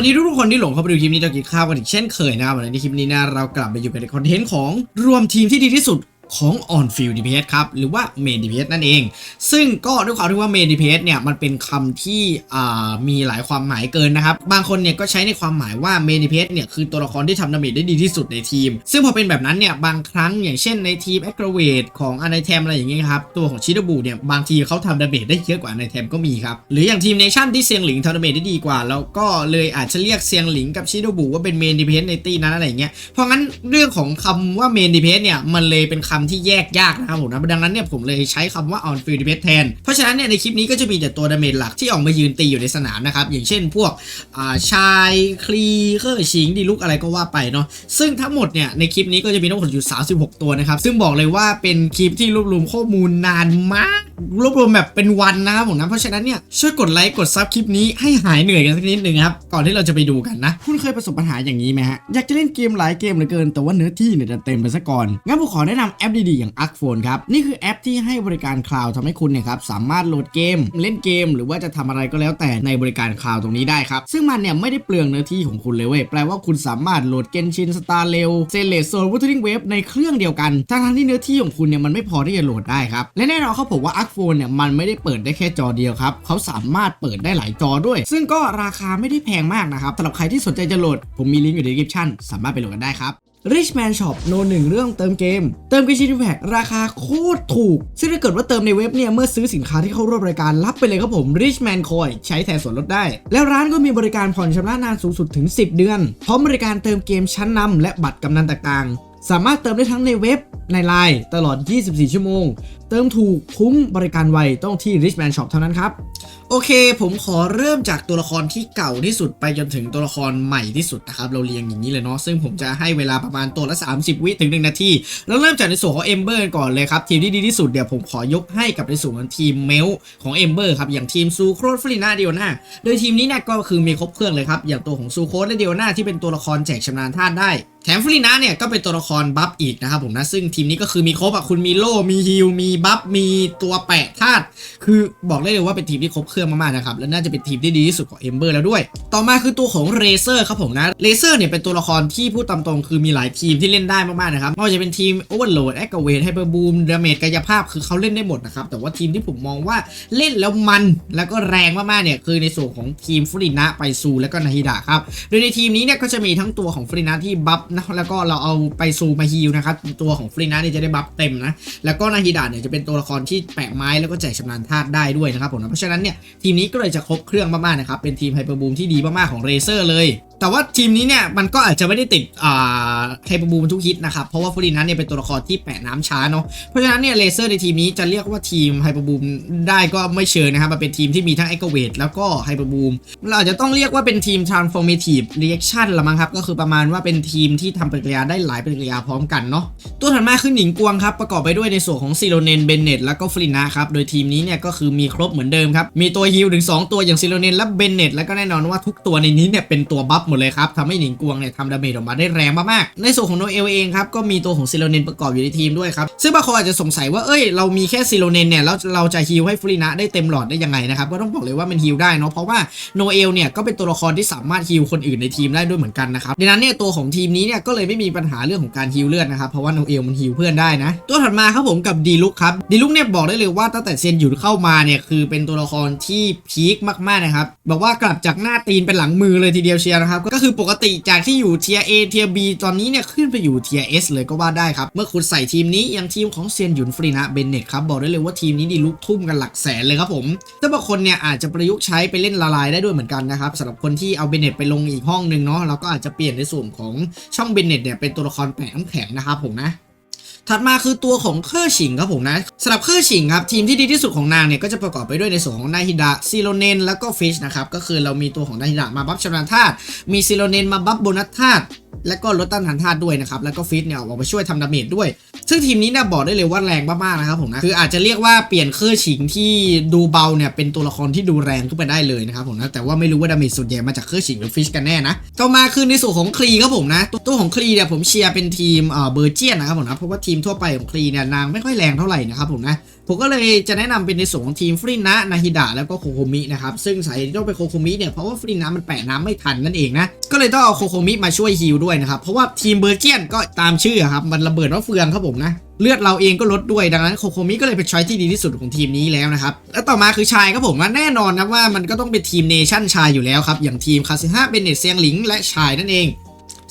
วัสดีทุกๆคนที่หลงเข้าไปดูคลิปนี้เรากินข้าวกันอีกเช่นเคยนะครับวันนี้ในคลิปนี้นะเรากลับไปอยู่กันในคอนเทนต์ของรวมทีมที่ดีที่สุด ของ On Field DPS ครับ หรือว่า Main DPS นั่นเอง ซึ่งก็ด้วยความที่ว่า Main DPS เนี่ย มันเป็นคำที่มีหลายความหมายเกินนะครับ บางคนเนี่ยก็ใช้ในความหมายว่า Main DPS เนี่ย คือตัวละครที่ทำดาเมจได้ดีที่สุดในทีม ซึ่งพอเป็นแบบนั้นเนี่ย บางครั้งอย่างเช่นในทีม a g g r a v a t e ของ a n i t e m อะไรอย่างเงี้ยครับ ตัวของชิดบูเนี่ย บางทีเขาทำดาเมจได้เยอะกว่า a n i t e m ก็มีครับ หรืออย่างทีม Nation ที่เซียงหลิงทำดาเมจได้ดีกว่า แล้วก็เลยอาจจะเรียกเซียงหลิงกับชิดบูว่าเป็น Main DPS ในตีนั้นอะไรอย่างเงี้ย เพราะงั้นเรื่องของคำว่า main DPS เนี่ยมันเลยเป็นคำที่แยกยากนะครับผมนะดังนั้นเนี่ยผมเลยใช้คำว่า on field DPS แทน เพราะฉะนั้นเนี่ยในคลิปนี้ก็จะมีแต่ตัวดาเมจหลักที่ออกมายืนตีอยู่ในสนามนะครับ อย่างเช่นพวกาชายคลีเคอร์ชิงดีลุกอะไรก็ว่าไปเนาะซึ่งทั้งหมดเนี่ยในคลิปนี้ก็จะมีทั้งหมดอยู่ 36 ตัวนะครับ ซึ่งบอกเลยว่าเป็นคลิปที่รวบรวมข้อมูลนานมาก รวบรวมแบบเป็นวันนะครับผมนะเพราะฉะนั้นเนี่ยช่วยกดไลค์กดซับคลิปนี้ให้หายเหนื่อยกันสักนิดหนึ่งครับก่อนที่เราจะไปดูกันนะคุณเคยประสบปัญหาอย่างนี้ไหมฮะอยากจะเล่นเกมหลายเกมเหลือเกินแต่ว่าเนื้อที่เนี่ยเต็มไปซะก่อนงั้นผมขอแนะนำแอปปดีๆ อย่าง Arc Phone ครับนี่คือแอปที่ให้บริการคลาวด์ทำให้คุณเนี่ยครับสามารถโหลดเกม เล่นเกม หรือว่าจะทำอะไรก็แล้วแต่ในบริการคลาวด์ตรงนี้ได้ครับซึ่งมันเนี่ยไม่ได้เปลืองเนื้อที่ของคุณเลยเว้ยแปลว่าคุณสามารถโหลดเกนชินสตาร์เรลเซเลสโซนวูทูริงเวฟในเครื่องเดียวกันทั้งที่เนื้อที่ของคุณเนี่ยมันไม่พอที่จะโหลดได้ครับและแน่นอนเขาบอกว่า Arc Phone เนี่ยมันไม่ได้เปิดได้แค่จอเดียวครับเขาสามารถเปิดได้หลายจอด้วย ซึ่งก็ราคาไม่ได้แพงมากนะครับสำหรับใครที่สนใจจะโหลดผมมีลิงก์อยู่ใน description สามารถไปโหลดกันได้ครับ Richman Shop โนหนึ่งเรื่องเติมเกม เติมกิชินแพคราคาโคตรถูก ซึ่งถ้าเกิดว่าเติมในเว็บเนี่ย เมื่อซื้อสินค้าที่เข้าร่วมรายการรับไปเลยครับผม Richman Coin ใช้แทนส่วนลดได้ แล้วร้านก็มีบริการผ่อนชำระนานสูงสุดถึง 10 เดือน พร้อมบริการเติมเกมชั้นนำและบัตรกำนันต่างๆ สามารถเติมได้ทั้งในเว็บในไลน์ตลอด 24 ชั่วโมงเติมถูกคุ้มบริการไวต้องที่ Richman Shop เท่านั้นครับ โอเค ผมขอเริ่มจากตัวละครที่เก่าที่สุดไปจนถึงตัวละครใหม่ที่สุดนะครับ เราเรียงอย่างนี้เลยเนาะซึ่งผมจะให้เวลาประมาณตัวละ 30 วิถึง 1 นาที แล้วเริ่มจากในส่วนของเอมเบอร์ก่อนเลยครับ ทีมที่ดีที่สุดเดี๋ยวผมขอยกให้กับในส่วนของทีมเมลของเอมเบอร์ครับอย่างทีมซูโครฟลินาเดียนาโดยทีมนี้เนี่ยก็คือมีครบเครื่องเลยครับอย่างตัวของซูโครและเดียนาที่เป็นตัวละครแจกชำนาญธาตุได้แถมฟลินาเนี่ยก็เป็นตัวละครบัฟอีกนะครับผมนะซึ่งทีมนี้ก็คือมีครบอะคุณมีโล่มีฮิลมีบัฟมีตัวแปะธาตุคือบอกได้เลยว่าเป็นทีมที่ครบเครื่องมากๆนะครับ และน่าจะเป็นทีมที่ดีที่สุดของเอมเบอร์แล้วด้วย ต่อมาคือตัวของเรเซอร์ครับผมนะเรเซอร์เนี่ยเป็นตัวละครที่พูดตามตรงคือมีหลายทีมที่เล่นได้มากๆนะครับไม่ว่าจะเป็นทีมโอเวอร์โหลดแอคเวทไฮเปอร์บูมดาเมจกายภาพคือเขาเล่นได้หมดนะครับแต่ว่าทีมที่ผมมองว่าเล่นแล้วมันแล้วก็แรงมากๆเนี่ยคือในส่วนของทีมฟรินะไปซูและก็นาฮิดะครับโดยในทีมนี้เนี่ยก็จะมีทั้งตัวของฟรินะที่บัฟนะแล้วก็เราเอาไปซูมาฮิลนะครับตัวของฟรินะเนี่ยจะได้บัฟเต็มนะแล้วก็นาฮิดะเนี่ยจะเป็นตัวละครที่แปะไม้แล้วก็แจกชำนาญธาตุได้ด้วยนะครับผมนะเพราะฉะนั้นเนี่ยทีมนี้ก็เลยจะครบเครื่องมากๆนะครับเป็นทีมไฮเปอร์บูมที่ดีมากๆของเรเซอร์เลย แต่ว่าทีมนี้เนี่ยมันก็อาจจะไม่ได้ติดอ่าไฮเปอร์บูมทุกฮิตนะครับ เพราะว่าฟรินะเนี่ยเป็นตัวละครที่แปะน้ำช้าเนาะเพราะฉะนั้นเนี่ยเรเซอร์ในทีมนี้จะเรียกว่าทีมไฮเปอร์บูมได้ก็ไม่เชิงนะครับมันเป็นทีมที่มีทั้งเอ็กเวทแล้วก็ไฮเปอร์บูมเราอาจจะต้องเรียกว่าเป็นทีม transformative reaction ละมั้งครับ ก็คือประมาณว่าเป็นทีมที่ทำปฏิกิริยาได้หลายปฏิกิริยาพร้อมกันเนาะตัวถัดมาคือหนิงกวงครับประกอบไปด้วยในส่วนของซิโรเนนเบนเนตแล้วก็ฟรินะครับโดยทีมนี้เนี่ยก็คือมีครบเหมือนเดิมครับมีตัวฮิลถึงสองตัวอย่างซิโรเนนและเบนเนตแล้วก็แน่นอนว่าทุกตัวในนี้เนี่ยเป็นตัวบัฟหมดเลยครับทำให้หนิงกวงเนี่ยทำดาเมจออกมาได้แรงมากๆในส่วนของโนเอลเองครับก็มีตัวของซิโรเนนประกอบอยู่ในทีมด้วยครับซึ่งบางคนอาจจะสงสัยว่าเอ้ยเรามีแค่ซิโรเนนเนี่ยแล้วเราจะฮิลให้ฟรินะได้เต็มหลอดได้ยังไงนะครับก็ต้องบอกเลยว่ามันฮิลได้เนาะเพราะว่าโนเอลเนี่ยก็เป็นตัวละครที่สามารถฮิลคนอื่นในทีมได้ด้วยเหมือนกันนะครับดังนั้นเนี่ยตัวของทีมนี้เนี่ยก็เลยไม่มีปัญหาเรื่องของการฮิลเลือดนะครับเพราะว่าโนเอลมันฮิลเพื่อนได้นะตัวถัดมาครับผมกับดีลุกครับดีลุกเนี่ยบอกได้เลยว่าตั้งแต่เซียนหยุดเข้ามาเนี่ยคือเป็นตัวละครที่พีคมากๆนะครับแบบว่ากลับจากหน้าตีนเป็นหลังมือเลยทีเดียวเชียร์นะครับก็คือปกติจากที่อยู่เทียเอเทียบีตอนนี้เนี่ยขึ้นไปอยู่เทียเอสเลยก็ว่าได้ครับ เมื่อคุณใส่ทีมนี้อย่างทีมของเซียนหยุนฟรีนะเบนเน็ตครับบอกได้เลยว่าทีมนี้ดีลุกทุ่มกันหลักแสนเลยครับผมถ้าบางคนเนี่ยอาจจะประยุกต์ใช้ไปเล่นละลายได้ด้วยเหมือนกันนะครับสำหรับคนที่เอาเบนเน็ตไปลงอีกห้องหนึ่งเนาะเราก็อาจจะเปลี่ยนในส่วนของช่องเบนเน็ตเนี่ยเป็นตัวละครแปะน้ำแข็งนะครับผมนะ ถัดมาคือตัวของเคอร์ชิงครับผมนะสำหรับเคอร์ชิงครับทีมที่ดีที่สุดของนางเนี่ยก็จะประกอบไปด้วยในส่วนของนาฮิดะซิโลเนนแล้วก็ฟิชนะครับก็คือเรามีตัวของนาฮิดะมาบัฟชำนาญธาตุมีซิโลเนนมาบัฟโบนัสธาตุ และก็ลดต้านทานธาตุด้วยนะครับ แล้วก็ฟิตเนี่ยออกมาช่วยทำดาเมจด้วย ซึ่งทีมนี้เนี่ยบอกได้เลยว่าแรงมากๆนะครับผมนะ คืออาจจะเรียกว่าเปลี่ยนเครื่องฉิงที่ดูเบาเนี่ยเป็นตัวละครที่ดูแรงขึ้นไปได้เลยนะครับผมนะ แต่ว่าไม่รู้ว่าดาเมจส่วนใหญ่มาจากเครื่องฉิงหรือฟิชกันแน่นะ ต่อมาคือในส่วนของคลีครับผมนะ ตัวของคลีเนี่ยผมเชียร์เป็นทีมเอ่อเบอร์เจียนนะครับผมนะ เพราะว่าทีมทั่วไปของคลีเนี่ยนางไม่ค่อยแรงเท่าไหร่นะครับผมนะ ผมก็เลยจะแนะนำเป็นในส่วนของทีมฟรินนะนาฮิดะแล้วก็โคโคมินะครับซึ่งสาเหตุที่ต้องเป็นโคโคมิเนี่ยเพราะว่าฟรินนะมันแปะน้ำไม่ทันนั่นเองนะก็เลยต้องเอาโคโคมิมาช่วยฮิลด้วยนะครับเพราะว่าทีมเบอร์เจียนก็ตามชื่อครับมันระเบิดว่าเฟืองครับผมนะเลือดเราเองก็ลดด้วยดังนั้นโคโคมิก็เลยเป็นช้อยที่ดีที่สุดของทีมนี้แล้วนะครับ แล้วต่อมาคือชายครับผมแน่นอนนะว่ามันก็ต้องเป็นทีมเนชั่นชายอยู่แล้วครับ อย่างทีมคาซิฮะเบนเนตเซียงหลิงและชายนั่นเอง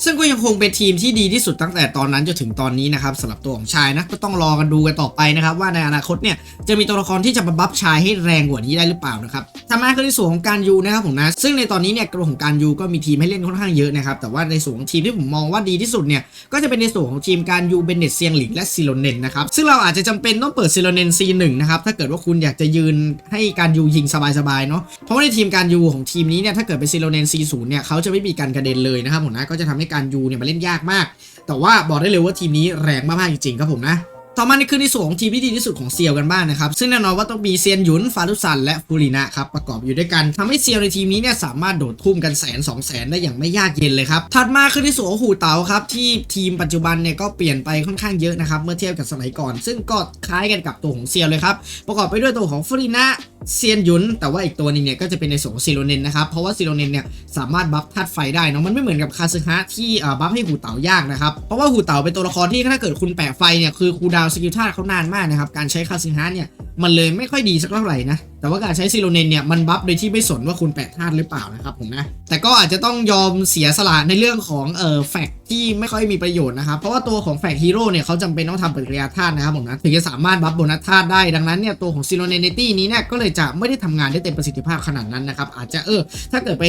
ซึ่งก็ยังคงเป็นทีมที่ดีที่สุดตั้งแต่ตอนนั้นจนถึงตอนนี้นะครับสำหรับตัวของชายนะก็ต้องรอกันดูกันต่อไปนะครับ ว่าในอนาคตเนี่ยจะมีตัวละครที่จะมาบัฟชายให้แรงกว่านี้ได้หรือเปล่านะครับทำมาคือในส่วนของการยูนะครับผมนะซึ่งในตอนนี้เนี่ยตัวของการยูก็มีทีมให้เล่นค่อนข้างเยอะนะครับแต่ว่าในส่วนของทีมที่ผมมองว่าดีที่สุดเนี่ยก็จะเป็นในส่วนของทีมการยูเบนเนตเซียงหลิงและซิโลเนนนะครับซึ่งเราอาจจะจำเป็นต้องเปิดซิโลเนน C1 นะครับถ้าเกิดว่าคุณอยากจะยืนให้การยูยิงสบายๆเนาะเพราะว่าในทีมการยูของทีมนี้เนี่ยถ้าเกิดเป็นซิโลเนน C0 เนี่ยเขาจะไม่มีการกระเด็นเลยนะครับผมนะก็จะทำใการยูเนี่ยมาเล่นยากมาก แต่ว่าบอกได้เลยว่าทีมนี้แรงมากๆจริงๆครับผมนะต่อมาในคือในส่วนของทีมที่ดีที่สุดของเซียวกันบ้างนะครับ ซึ่งแน่นอนว่าต้องมีเซียนหยุนฟารุสัน และฟูรินะครับ ประกอบอยู่ด้วยกันทำให้เซียวในทีมนี้เนี่ยสามารถโดดทุ่มกันแสนสองแสนได้อย่างไม่ยากเย็นเลยครับ ถัดมาคือในส่วนของหูเต๋าครับ ที่ทีมปัจจุบันเนี่ยก็เปลี่ยนไปค่อนข้างเยอะนะครับ เมื่อเทียบกับสมัยก่อน ซึ่งก็คล้ายกันกับตัวของเซียวเลยครับ ประกอบไปด้วยตัวของฟูรินะ เซียนยุนแต่ว่าอีกตัวหนึงเนี่ยก็จะเป็นในส่วนของซิโรเนนนะครับ เพราะว่าซิโรเนนเนี่ยสามารถบัฟธาตุไฟได้นะมันไม่เหมือนกับคาซึฮะที่เอ่อบัฟให้หูเต่ายากนะครับ เพราะว่าหูเต่าเป็นตัวละครที่ถ้าเกิดคุณแปะไฟเนี่ยคือคูดาวสกิลธาตุเขานานมากนะครับการใช้คาซึฮะเนี่ยมันเลยไม่ค่อยดีสักเท่าไหร่นะแต่ว่าการใช้ซิโรเนนเนี่ยมันบัฟโดยที่ไม่สนว่าคุณแปะธาตุหรือเปล่านะครับผมนะ แต่ก็อาจจะต้องยอมเสียสละในเรื่องของเอ่อแฟกที่ไม่ค่อยมีประโยชน์นะครับ เพราะว่าตัวของแฟกฮีโร่เนี่ยเขาจำเป็นต้องทำปฏิกิริยาธาตุนะครับผมนะถึงจะสามารถบัฟโบนัสธาตุได้ดังนั้นเนี่ยตัวของซิโรเนนตี้นี้เนี่ยก็เลยจะไม่ได้ทำงานได้เต็มประสิทธิภาพขนาดนั้นนะครับอาจจะเออถ้าเกิดไป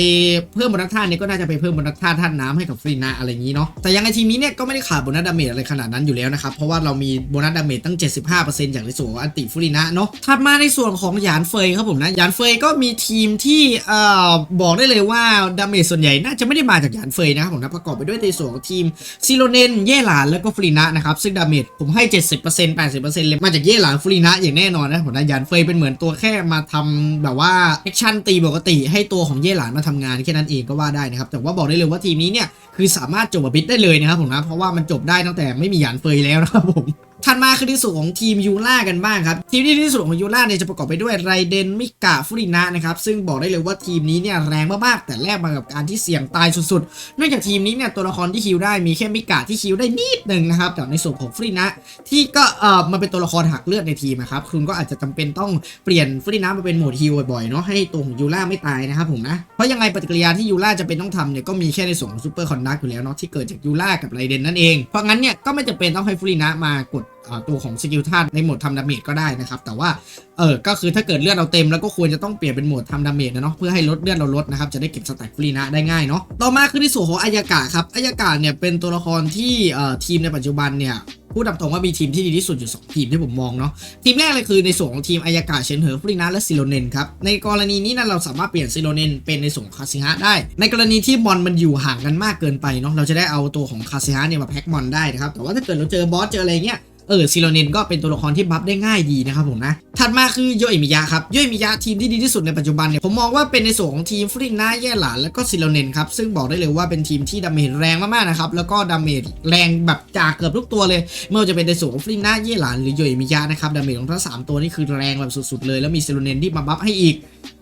เพิ่มโบนัสธาตุเนี่ยก็น่าจะไปเพิ่มโบนัสธาตุธาตุน้ำให้กับฟรีนาอะไรอย่างนี้เนาะแต่ยังไงทีมนี้เนี่ยก็ไม่ได้ขาดโบนัสดาเมจอะไรขนาดนั้นอยู่แล้วนะครับเพราะว่าเรามีโบนัสดาเมจตั้ง 75%จากในส่วนของอันติฟรีนาเนาะถัดมาในส่วนของหยานเฟยครับผมนะหยานเฟยก็มีทีมที่เอ่อบอกได้เลยว่าดาเมจส่วนใหญ่น่าจะไม่ได้มาจากหยานเฟยนะครับผมนะประกอบไปด้วยในส่วนของทีมซิโลเนนเย่หลานแล้วก็ฟรีนานะครับซึ่งดาเมจผมให้ 70% 80%เลยมาจากเย่หลานฟรีนาอย่างแน่นอนนะผมนะหยานเฟยเป็นเหมือนตัวแค่มาทำแบบว่าแอคชั่นตีปกติ ให้ตัวของเย่หลานมาทำงานแค่นั้นเองก็ว่าได้นะครับแต่ว่าบอกได้เลยว่าทีมนี้เนี่ยคือสามารถจบแบบบิดได้เลยนะครับผมนะเพราะว่ามันจบได้ตั้งแต่ไม่มีหยานเฟยแล้วนะครับผม ถัดมาคือที่สุดของทีมยูล่ากันบ้างครับ ทีมที่ที่สุดของยูล่าเนี่ยจะประกอบไปด้วยไรเดนมิกะฟุรินะนะครับ ซึ่งบอกได้เลยว่าทีมนี้เนี่ยแรงมากๆ แต่แลกมากับการที่เสี่ยงตายสุดๆเนื่องจากทีมนี้เนี่ยตัวละครที่คิวได้มีแค่มิกะที่คิวได้นิดหนึ่งนะครับแต่ในส่วนของฟุรินะที่ก็เออมาเป็นตัวละครหักเลือดในทีมนะครับคุณก็อาจจะจำเป็นต้องเปลี่ยนฟุรินะมาเป็นโหมดฮิลบ่อยๆเนาะให้ตัวของยูล่าไม่ตายนะครับผมนะเพราะยังไงปฏิกิริยาที่ยูล่าจะเป็นต้องทำเนี่ยก็มีแค่ในส่วนของซูเปอร์คอนดักอยู่แล้วเนาะที่เกิดจากยูล่ากับไรเดนนั่นเองเพราะงั้นเนี่ยก็ไม่จำเป็นต้องให้ฟุรินะมากด ตัวของสกิลธาตุในโหมดทำดาเมจก็ได้นะครับ แต่ว่าเออก็คือถ้าเกิดเลือดเราเต็มแล้วก็ควรจะต้องเปลี่ยนเป็นโหมดทำดาเมจนะเนาะเพื่อให้ลดเลือดเราลดนะครับจะได้เก็บสแต็กฟรีนะได้ง่ายเนาะต่อมาคือที่ส่วนของอายากะครับอายากะเนี่ยเป็นตัวละครที่เอ่อทีมในปัจจุบันเนี่ยพูดตามตรงว่ามีทีมที่ดีที่สุดอยู่ 2 ทีมที่ผมมองเนาะทีมแรกเลยคือในส่วนของทีมอายากะเชนเหอฟรีนะและซิโลเนนครับ ในกรณีนี้นะเราสามารถเปลี่ยนซิโลเนนเป็นในส่วนคาซิฮะได้ ในกรณีที่มอนมันอยู่ห่างกันมากเกินไปเนาะเราจะได้เอาตัวของคาซิฮะเนี่ยมาแพ็กมอนได้นะครับแต่ว่าถ้าเกิดเราเจอบอสเจออะไรเงี้ย เออซิโรเนนก็เป็นตัวละครที่บัฟได้ง่ายดีนะครับผมนะ ถัดมาคือโยอิมิยะครับโยอิมิยะทีมที่ดีที่สุดในปัจจุบันเนี่ยผมมองว่าเป็นในส่วนของทีมฟริงนาแย่หลานแล้วก็ซิโรเนนครับซึ่งบอกได้เลยว่าเป็นทีมที่ดาเมจแรงมากๆนะครับแล้วก็ดาเมจแรงแบบจากเกือบทุกตัวเลยไม่ว่าจะเป็นในส่วนของฟริงนาแย่หลานหรือโยอิมิยะนะครับดาเมจของทั้งสามตัวนี่คือแรงแบบสุดๆเลยแล้วมีซิโรเนนที่มาบัฟให้อีก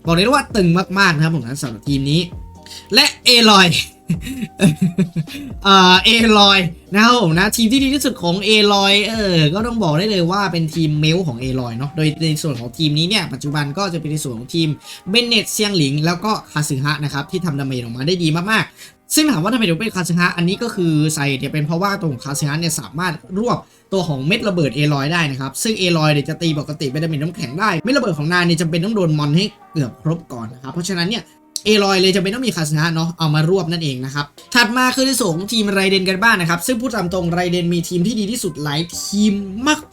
บอกเลยว่าตึงมากๆนะครับผมนะสำหรับทีมนี้ และเอลอย เอลอยนะครับผมนะทีมที่ดีที่สุดของเอลอยเออก็ต้องบอกได้เลยว่าเป็นทีมเมลของเอลอยเนาะโดยในส่วนของทีมนี้เนี่ยปัจจุบันก็จะเป็นในส่วนของทีมเบนเนตเซียงหลิง แล้วก็คาซึฮะนะครับที่ทำดาเมจออกมาได้ดีมากๆ ซึ่งถามว่าทำไมถึงเป็นคาซึฮะอันนี้ก็คือใส่เนี่ยเป็นเพราะว่าตัวของคาซึฮะเนี่ยสามารถรวบตัวของเม็ดระเบิดเอลอยได้นะครับ ซึ่งเอลอยเนี่ยจะตีปกติเป็นดาเมจน้ำแข็งได้ เม็ดระเบิดของนายเนี่ยจำเป็นต้องโดนมอนให้เกือบครบก่อนนะครับ เพราะฉะนั้นเนี่ย เอรอยเลยจะไม่ต้องมีคาสนะเนาะเอามารวบนั่นเองนะครับ ถัดมาคือในส่งทีมไรเดนกันบ้างนะครับ ซึ่งพูดตามตรงไรเดนมีทีมที่ดีที่สุดหลายทีม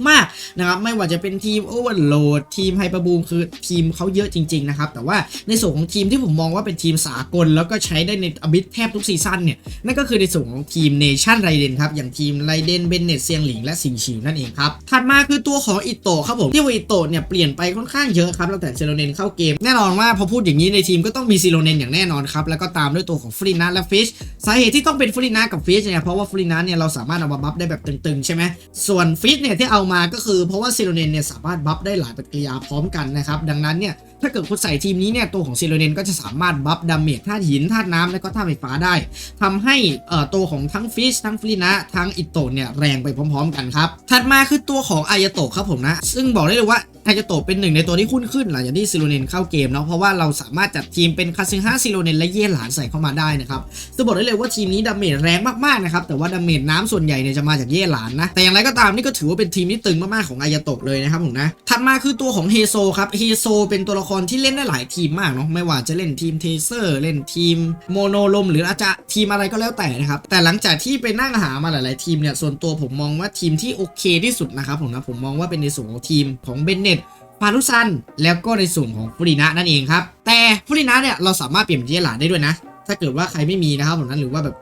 มากๆนะครับ ไม่ว่าจะเป็นทีมโอเวอร์โหลดทีมไฮป r บูมคือทีมเขาเยอะจริง ๆ นะครับ แต่ว่าในส่วนของทีมที่ผมมองว่าเป็นทีมสากล แล้วก็ใช้ได้ในอบิทแทบทุกซีซั่นเนี่ยนั่นก็คือในส่วนของทีมเนชั่นไรเดนครับอย่างทีมไรเดนเบนเนตเซียงหลิงและสิงชิวนั่นเองครับถัดมาคือตัวของอิโตครับผมที่ว่าอิโตเนี่ยเปลี่ยนไปค่อนข้างเยอะครับตั้งแต่เซโรเนนเข้าเกมแน่นอนว่าพอพูดอย่างนี้ในทีมก็ต้องมีซีโรเนนอย่างแน่นอนครับแล้วก็ตามด้วยตัวของฟรีนาและฟิชสาเหตุที่ต้องเป็นฟรีนากับฟิชเนี่ยเพราะว่าฟรีนาเนี่ยเราสามารถเอามาบัฟได้แบบตึงๆใช่ไหมส่วนฟิชเนี่ยที่เอามาก็คือเพราะว่าซีโรเนนเนี่ยสามารถบัฟได้หลายปฏิกิริยาพร้อมกันนะครับดังนั้นเนี่ยถ้าเกิดคุณใส่ทีมนี้เนี่ยตัวของซีโรเนนก็จะสามารถบัฟดาเมจธาตุหินธาตุน้ำและก็ธาตุไฟฟ้าได้ทำให้เอ่อตัวของทั้งฟิชทั้งฟรีนะทั้งอิโตเนี่ยแรงไปพร้อม ๆ กันครับถัดมาคือตัวของอายาโตะครับผมนะซึ่งบอกได้เลยว่าอายาโตะเป็นหนึ่งในตัวที่คุ้นขึ้นหลังจากที่ซิโรเนนเข้าเกมเนาะเพราะว่าเราสามารถจัดทีมเป็นคาซึฮะซิโรเนนและเย่หลานใส่เข้ามาได้นะครับจะบอกได้เลยว่าทีมนี้ดาเมจแรงมากๆนะครับแต่ว่าดาเมจน้ำส่วนใหญ่เนี่ยจะมาจากเย่หลานนะแต่อย่างไรก็ตามนี่ก็ถือว่าเป็นทีมที่ตึงมากๆของอายาโตะเลยนะครับผมนะถัดมาคือตัวของเฮโซครับเฮโซเป็นตัวละครที่เล่นได้หลายทีมมากเนาะไม่ว่าจะเล่นทีมเทเซอร์เล่นทีมโมโนลมหรืออาจจะทีมอะไรก็แล้วแต่นะครับแต่หลังจากที่ไปนั่งหามาหลาย ๆ ทีมเนี่ยส่วนตัวผมมองว่าทีมที่โอเคที่สุดนะครับผมนะผมมองว่าเป็นในส่วนของทีมของเบนเน็ตารุซัน แล้วก็ในส่วนของฟูรินะนั่นเองครับ แต่ฟูรินะเนี่ยเราสามารถเปลี่ยนเป็นเยหลานได้ด้วยนะ ถ้าเกิดว่าใครไม่มีนะครับผมนั้นหรือว่าแบบ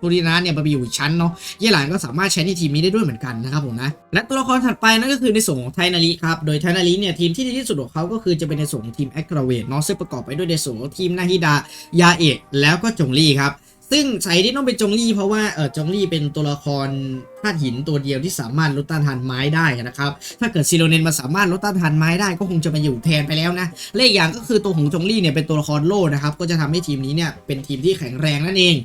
ฟูรินะเนี่ยมาไปอยู่ชั้นเนาะเยหลานก็สามารถใช้ในทีมนี้ได้ด้วยเหมือนกันนะครับผมนะและตัวละครถัดไปนั่นก็คือในส่วนของไทนาริครับโดยไทนาริเนี่ยทีมที่ดีที่สุดของเขาก็คือจะเป็นในส่วนของทีมแอคกราเวทเนาะซึ่งประกอบไปด้วยในส่วนของทีมนาฮิดายาเอะแล้วก็จงลี่ครับ ซึ่งสายที่ต้องเป็นจงลี่เพราะว่าเออจงลี่เป็นตัวละครธาตุหินตัวเดียวที่สามารถลดต้านทานไม้ได้นะครับ ถ้าเกิดซีโรเนนมาสามารถลดต้านทานไม้ได้ก็คงจะมาอยู่แทนไปแล้วนะและอีกอย่างก็คือตัวของจงลี่เนี่ยเป็นตัวละครโล่นะครับก็จะทำให้ทีมนี้เนี่ยเป็นทีมที่แข็งแรงนั่นเอง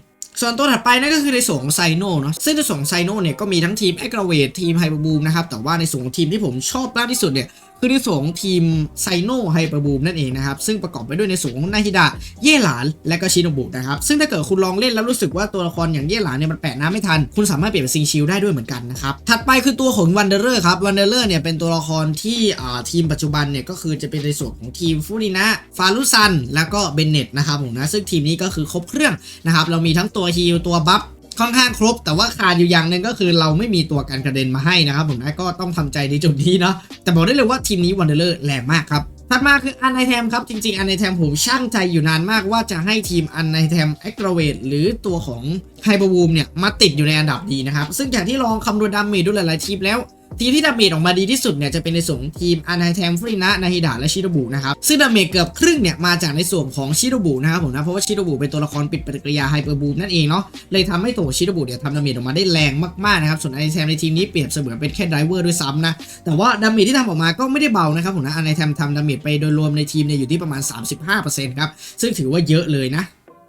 ส่วนตัวถัดไปนั่นก็คือในส่วนของไซโนเนาะซึ่งในส่วนของไซโนเนี่ยก็มีทั้งทีมแอ g กราเวททีมไฮเปอร์บูมนะครับแต่ว่าในส่วนของทีมที่ผมชอบมากที่สุดเนี่ย คือในส่วนของทีมไซโนไฮเปอร์บูมนั่นเองนะครับ ซึ่งประกอบไปด้วยในส่วนของนาฮิดะเย่หลานและก็ชิโนบุนะครับ ซึ่งถ้าเกิดคุณลองเล่นแล้วรู้สึกว่าตัวละครอย่างเย่หลานเนี่ยมันแปะน้ำไม่ทัน คุณสามารถเปลี่ยนเป็นซิงชิลได้ด้วยเหมือนกันนะครับ ถัดไปคือตัวของวันเดอร์เลอร์ครับวันเดอร์เลอร์เนี่ยเป็นตัวละครที่อ่าทีมปัจจุบันเนี่ยก็คือจะเป็นในส่วนของทีมฟูรินะฟารุซันแล้วก็เบนเน็ตนะครับผมนะซึ่งทีมนี้ก็คือครบเครื่องนะครับเรามีทั้งตัวฮีลตัวบัฟ ค่อนข้างครบ แต่ว่าขาดอยู่อย่างหนึ่งก็คือเราไม่มีตัวการกระเด็นมาให้นะครับผมนะก็ต้องทำใจในจุดนี้เนาะแต่บอกได้เลยว่าทีมนี้วันเดอร์แรงมากครับถัดมาคืออันไนแทมครับจริงๆ อันไนแทมผมช่างใจอยู่นานมากว่าจะให้ทีมอันไนแทมแอ g กราเวตหรือตัวของไฮเปอร์วูมเนี่ยมาติดอยู่ในอันดับดีนะครับซึ่งจากที่ลองคำนวณดาเมจดูหลายๆทีมแล้ว ทีมที่ดาเมจออกมาดีที่สุดเนี่ยจะเป็นในส่วนทีมอันไนแทมฟรีนะนาฮิดะและชิโดบุนะครับซึ่งดาเมจเกือบครึ่งเนี่ยมาจากในส่วนของชิโดบุนะครับผมนะเพราะว่าชิโดบุเป็นตัวละครปิดปฏิกิริยาไฮเปอร์บูมนั่นเองเนาะเลยทำให้ตัวชิโดบุเนี่ยทำดาเมจออกมาได้แรงมากๆนะครับส่วนอันไนแทมในทีมนี้เปรียบเสมือนเป็นแค่ไดเวอร์ด้วยซ้ำนะแต่ว่าดาเมจที่ทำออกมาก็ไม่ได้เบานะครับผมนะอันไนแทมทำดาเมจไปโดยรวมในทีมเนี่ยอยู่ที่ประมาณ 35%ครับซึ่งถือว่าเยอะเลยนะ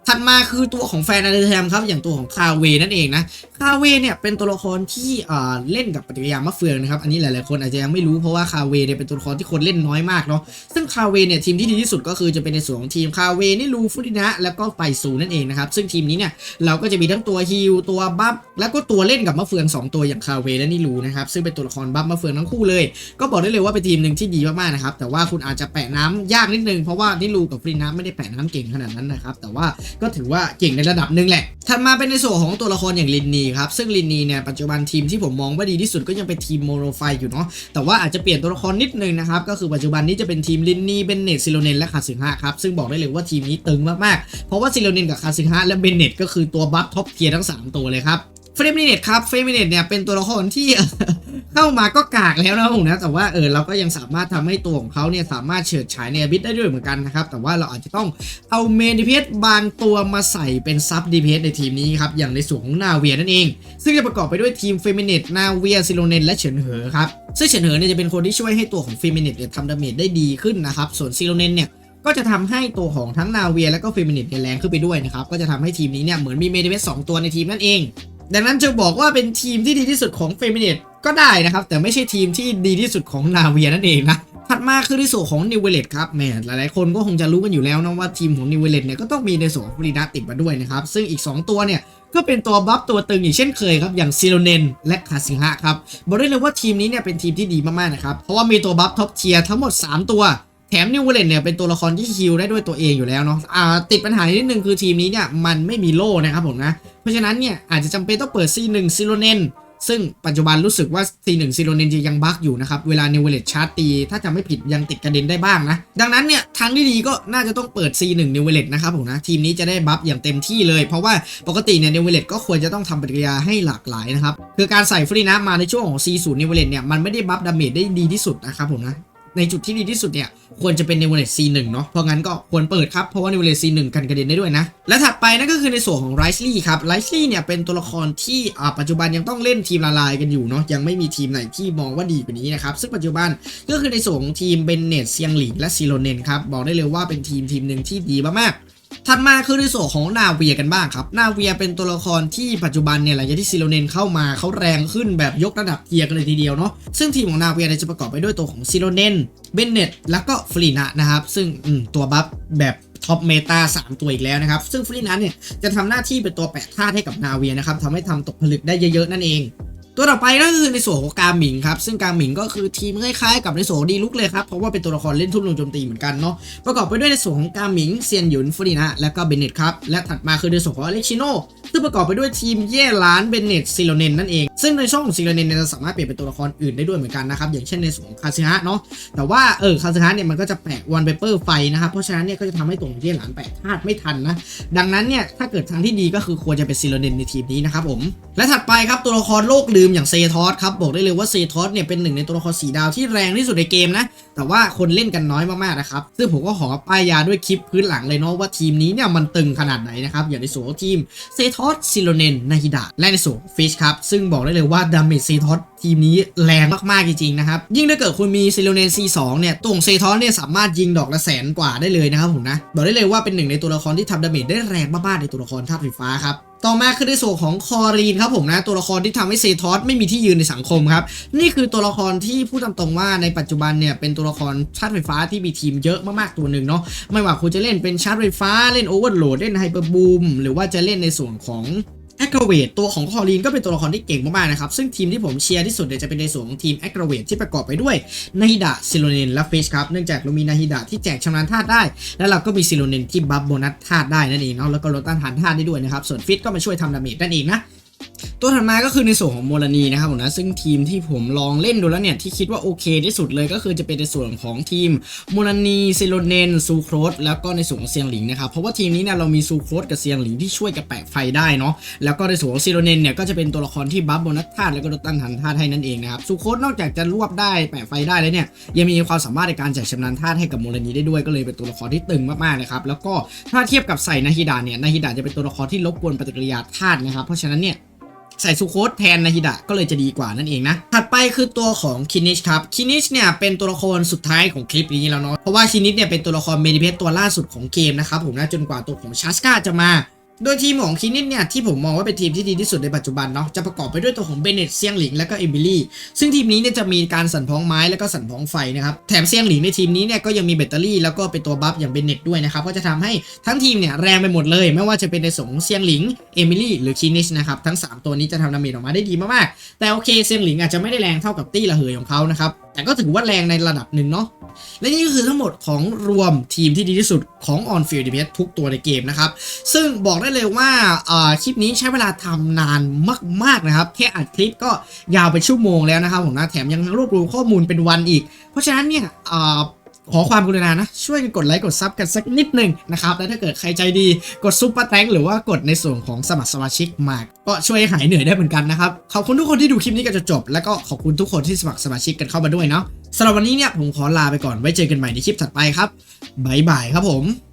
ถัดมาคือตัวของแฟนอันเดอร์แทมครับอย่างตัวของคาเวนั่นเองนะคาเวเนี่ยเป็นตัวละครที่อ่าเล่นกับปฏิกิริยามะเฟืองนะครับอันนี้หลายๆคนอาจจะยังไม่รู้เพราะว่าคาเวเนี่ยเป็นตัวละครที่คนเล่นน้อยมากเนาะซึ่งคาเวเนี่ยทีมที่ดีที่สุดก็คือจะเป็นในส่วนของทีมคาเวนี่ลูฟุตินะแล้วก็ไปซูนั่นเองนะครับซึ่งทีมนี้เนี่ยเราก็จะมีทั้งตัวฮิลตัวบัฟแล้วก็ตัวเล่นกับมะเฟืองสองตัวอย่างคาเวและนิลูนะครับซึ่งเป็นตัวละครบัฟมะเฟืองทั้งคู่เลย ก็บอกได้เลยว่าเป็นทีมหนึ่งที่ดีมากๆนะครับแต่ว่าคุณอาจจะแปะน้ำยากนิดนึงเพราะว่านิลูกับฟรีนะไม่ได้แปะน้ำเก่งขนาดนั้นนะครับแต่ว่าก็ถือว่าเก่งในระดับหนึ่งแหละถัดมาเป็นในส่วนของตัวละครอย่างลินนีครับซึ่งลินนีเนี่ยปัจจุบันทีมที่ผมมองว่าดีที่สุดก็ยังเป็นทีมโมโนไฟอยู่เนาะแต่ว่าอาจจะเปลี่ยนตัวละครนิดนึงนะครับก็คือปัจจุบันนี้จะเป็นทีมลินนีเบนเนตซิโลเนนและคาซึฮะครับซึ่งบอกได้เลยว่าทีมนี้ตึงมากๆเพราะว่าซิโลเนนกับคาซึฮะและเบนเนตก็คือตัวบัฟท็อปเทียร์ทั้ง 3 ตัวเลยครับ เฟรมิเนตครับเฟรมิเนตเนี่ยเป็นตัวละครที่ เข้ามาก็กากแล้วนะผมนะ แต่ว่าเออเราก็ยังสามารถทำให้ตัวของเขาเนี่ยสามารถเฉิดฉายในอบิทได้ด้วยเหมือนกันนะครับ แต่ว่าเราอาจจะต้องเอาเมนดีเพสบางตัวมาใส่เป็นซับดีเพสในทีมนี้ครับ อย่างในส่วนของนาเวียนั่นเอง ซึ่งจะประกอบไปด้วยทีมเฟมิเนตนาเวียซิโลเนนและเฉินเหอครับ ซึ่งเฉินเหอเนี่ยจะเป็นคนที่ช่วยให้ตัวของเฟมิเนตเนี่ยทำดาเมจได้ดีขึ้นนะครับ ส่วนซิโลเนนเนี่ยก็จะทำให้ตัวของทั้งนาเวียและก็เฟมินิตเนี่ยแรงขึ้นไปด้วยนะครับ ก็จะทำให้ทีมนี้เนี่ยเหมือนมีเมดิเวสสองตัวในทีมนั่นเอง ดังนั้นจะบอกว่าเป็นทีมที่ดีที่สุดของเฟมินิตก็ได้นะครับ แต่ไม่ใช่ทีมที่ดีที่สุดของนาเวียนั่นเองนะถัดมาคือในส่วนของนิวเวเลตครับแหมหลายๆคนก็คงจะรู้กันอยู่แล้วนะว่าทีมของนิวเวเลตเนี่ยก็ต้องมีในส่วนของฟรีนัติดมาด้วยนะครับ ซึ่งอีก 2 ตัวเนี่ยก็เป็นตัวบัฟตัวตึงอีกเช่นเคยครับ อย่างซิโลเนนและคาซิฮะครับบอกได้เลยว่าทีมนี้เนี่ยเป็นทีมที่ดีมากๆนะครับ เพราะว่ามีตัวบัฟท็อปเทียร์ทั้งหมด 3 ตัวแถมนิวเวเลนเนี่ยเป็นตัวละครที่ฮิลได้ด้วยตัวเองอยู่แล้วเนาะอ่าติดปัญหานิดนึงคือทีมนี้เนี่ยมันไม่มีโล่นะครับผมนะ เพราะฉะนั้นเนี่ยอาจจะจำเป็นต้องเปิด C1 ซิโลเนนซึ่งปัจจุบันรู้สึกว่า C1 ซิโลเนนจะยังบั๊กอยู่นะครับ เวลานิวเวเลตชาร์จตี ถ้าจำไม่ผิดยังติดกระเด็นได้บ้างนะ ดังนั้นเนี่ยทางที่ดีก็น่าจะต้องเปิด C1 นิวเวเลตนะครับผมนะ ทีมนี้จะได้บัฟอย่างเต็มที่เลย เพราะว่าปกติเนี่ยนิวเวเลตก็ควรจะต้องทำปฏิกิริยาให้หลากหลายนะครับ คือการใส่ฟรีนะมาในช่วงของ C0 นิวเวเลตเนี่ยมันไม่ได้บัฟดาเมจได้ดีที่สุดนะครับผมนะ ในจุดที่ดีที่สุดเนี่ยควรจะเป็นในวอลเล C1 เนาะเพราะงั้นก็ควรเปิดครับ เพราะว่าในวอลเล C1 กันกระเด็นได้ด้วยนะ และถัดไปนั่นก็คือในส่วนของไรซ์ลี่ครับไรซ์ลี่เนี่ยเป็นตัวละครที่ปัจจุบันยังต้องเล่นทีมละลายกันอยู่เนาะยังไม่มีทีมไหนที่มองว่าดีกว่านี้นะครับซึ่งปัจจุบันก็คือในส่วนของทีมเบนเนตเซียงหลิงและซิโลเนนครับบอกได้เลยว่าเป็นทีมทีมหนึ่งที่ดีมากๆ ถัดมาคือในส่วนของนาเวียกันบ้างครับ นาเวียเป็นตัวละครที่ปัจจุบันเนี่ยหลังจากที่ซิโลเนนเข้ามาเขาแรงขึ้นแบบยกระดับเทียร์กันเลยทีเดียวเนาะซึ่งทีมของนาเวียจะประกอบไปด้วยตัวของซิโลเนนเบนเนตแล้วก็ฟรีนะนะครับ ซึ่งตัวบัฟแบบท็อปเมตา3ตัวอีกแล้วนะครับ ซึ่งฟรีนะเนี่ยจะทำหน้าที่เป็นตัวแปะธาตุให้กับนาเวียนะครับทำให้ทำตกผลึกได้เยอะๆนั่นเอง ตัวต่อไปก็คือในส่วนของกาหมิงครับ ซึ่งกาหมิงก็คือทีมคล้ายๆกับในส่วนของดีลุกเลยครับ เพราะว่าเป็นตัวละครเล่นทุ่มลงโจมตีเหมือนกันเนาะ ประกอบไปด้วยในส่วนของกาหมิง เซียนหยุนฟรีนะและก็เบนเนตครับ และถัดมาคือในส่วนของอเล็กชิโนซึ่งประกอบไปด้วยทีมเย่ล้านเบนเนตซิโลเนนนั่นเอง ซึ่งในช่องของซิโลเนนเนี่ยจะสามารถเปลี่ยนเป็นตัวละครอื่นได้ด้วยเหมือนกันนะครับ อย่างเช่นในส่วนของคาซิฮะเนาะ แต่ว่าเออคาซิฮะเนี่ยมันก็จะแปะวันเปเปอร์ไฟนะครับ เพราะฉะนั้นเนี่ยก็จะทำให้ตัวของเย่หลานแปะธาตุไม่ทันนะ ดังนั้นเนี่ยถ้าเกิดทางที่ดีก็คือควรจะเป็นซิโลเนนในทีมนี้นะครับผมและถัดไปครับตัวละครโลกลืมอย่างเซทอสครับบอกได้เลยว่าเซทอสเนี่ยเป็นหนึ่งในตัวละครสีดาวที่แรงที่สุดในเกมนะแต่ว่าคนเล่นกันน้อยมากๆนะครับ ซึ่งผมก็ขอป้ายยาด้วยคลิปพื้นหลังเลยเนาะว่าทีมนี้เนี่ยมันตึงขนาดไหนนะครับอย่างในส่วนของทีมเซทอสซิโลเนนนาฮิดะและในส่วนฟิชครับซึ่งบอกได้เลยว่าดาเมจเซทอสทีมนี้แรงมากๆจริงๆนะครับยิ่งถ้าเกิดคุณมีซิโลเนน C2 เนี่ยตัวของเซทอสเนี่ยสามารถยิงดอกละแสนกว่าได้เลยนะครับผมนะบอกได้เลยว่าเป็นหนึ่งในตัวละครที่ทำดาเมจได้แรงมากๆในตัวละครธาตุไฟฟ้าครับต่อมาคือในส่วนของคอรีนครับผมนะ ตัวละครที่ทำให้เซทอสไม่มีที่ยืนในสังคมครับนี่คือตัวละครที่พูดตามตรงว่าในปัจจุบันเนี่ยเป็นตัวตัวละครชาร์จไฟฟ้าที่มีทีมเยอะมากๆตัวหนึ่งเนาะไม่ว่าคุณจะเล่นเป็นชาร์จไฟฟ้าเล่นโอเวอร์โหลดเล่นไฮเปอร์บูมหรือว่าจะเล่นในส่วนของแอคเวตตัวของคอรีนก็เป็นตัวละครที่เก่งมากๆนะครับ ซึ่งทีมที่ผมเชียร์ที่สุดเนี่ยจะเป็นในส่วนของทีมแอคเวตที่ประกอบไปด้วยนาฮิดะซิโลเนนและฟิชครับ เนื่องจากเรามีนาฮิดะที่แจกชำนาญธาตุได้ แล้วเราก็มีซิโลเนนที่บัฟโบนัสธาตุได้นั่นเองเนาะแล้วก็ลดต้านทานธาตุได้ด้วยนะครับ ส่วนฟิตก็มาช่วยทำดาเมจนั่นเองนะ ตัวถัดมาก็คือในส่วนของโมลานีนะครับผมนะซึ่งทีมที่ผมลองเล่นดูแล้วเนี่ยที่คิดว่าโอเคที่สุดเลยก็คือจะเป็นในส่วนของทีมโมลานีซิโลเนนซูโครสแล้วก็ในส่วนของเซียงหลิงนะครับเพราะว่าทีมนี้เนี่ยเรามีซูโครสกับเซียงหลิงที่ช่วยกับแปะไฟได้เนาะแล้วก็ในส่วนของซิโลเนนเนี่ยก็จะเป็นตัวละครที่บัฟโบนัสธาตุแล้วก็ลดต้านทานธาตุให้นั่นเองนะครับซูโครสนอกจากจะรวบได้แปะไฟได้แล้วเนี่ยยังมีความสามารถในการแจกชำนาญธาตุให้กับโมลานีได้ด้วยก็เลยเป็นตัวละครที่ตึงมากๆนะครับแล้วก็ถ้าเทียบกับใส่นาฮิดะเนี่ยนาฮิดะจะเป็นตัวละครที่รบกวนปฏิกิริยาธาตุนะครับเพราะฉะนั้นเนี่ย ใส่ซูโคสแทนนาฮิดะก็เลยจะดีกว่านั่นเองนะ ถัดไปคือตัวของคินิชครับ คินิชเนี่ยเป็นตัวละครสุดท้ายของคลิปนี้แล้วเนาะ เพราะว่าคินิชเนี่ยเป็นตัวละครเมดิเพสตัวล่าสุดของเกมนะครับผมนะจนกว่าตัวของชาสกาจะมา โดยทีมของคินิชเนี่ยที่ผมมองว่าเป็นทีมที่ดีที่สุดในปัจจุบันเนาะจะประกอบไปด้วยตัวของเบเนตเซียงหลิงและก็เอมิลี่ซึ่งทีมนี้เนี่ยจะมีการสั่นพ้องไม้แล้วก็สั่นพ้องไฟนะครับแถมเซียงหลิงในทีมนี้เนี่ยก็ยังมีแบตเตอรี่แล้วก็เป็นตัวบัฟอย่างเบเนตด้วยนะครับก็จะทำให้ทั้งทีมเนี่ยแรงไปหมดเลย ไม่ว่าจะเป็นในส่งเซียงหลิงเอมิลี่หรือคินิชนะครับทั้งสามตัวนี้จะทำดาเมจออกมาได้ดีมากๆแต่โอเคเซียงหลิงอาจจะไม่ได้แรงเท่ากับตี้ระเหยของเขานะครับ แต่ก็ถือว่าแรงในระดับหนึ่งเนาะและนี่ก็คือทั้งหมดของรวมทีมที่ดีที่สุดของ On Field DPS ทุกตัวในเกมนะครับ ซึ่งบอกได้เลยว่าอ่าคลิปนี้ใช้เวลาทำนานมาก ๆ นะครับ แค่อัดคลิปก็ยาวไปชั่วโมงแล้วนะครับผมนะแถมยังรวบรวมข้อมูลเป็นวันอีก เพราะฉะนั้นเนี่ยอ่า ขอความกรุณานะ ช่วยกันกดไลค์กดซับกันสักนิดหนึ่งนะครับและถ้าเกิดใครใจดีกดซุปเปอร์แตงหรือว่ากดในส่วนของสมัครสมาชิกมาก็ช่วยหายเหนื่อยได้เหมือนกันนะครับขอบคุณทุกคนที่ดูคลิปนี้กันจนจบ แล้วก็ขอบคุณทุกคนที่สมัครสมาชิกกันเข้ามาด้วยเนาะสำหรับวันนี้เนี่ยผมขอลาไปก่อนไว้เจอกันใหม่ในคลิปถัดไปครับบ๊ายบายครับผม